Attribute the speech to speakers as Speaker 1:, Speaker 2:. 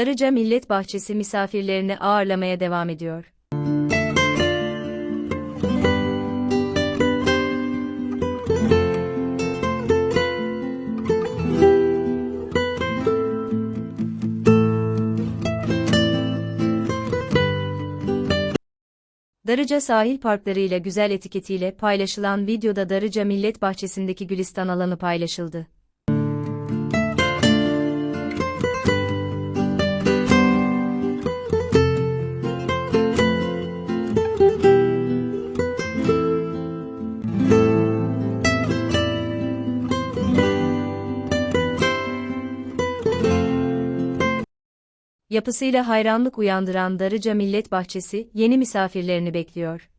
Speaker 1: Darıca Millet Bahçesi misafirlerini ağırlamaya devam ediyor. Darıca sahil parkları ile güzel etiketiyle paylaşılan videoda Darıca Millet Bahçesi'ndeki Gülistan alanı paylaşıldı. Yapısıyla hayranlık uyandıran Darıca Millet Bahçesi, yeni misafirlerini bekliyor.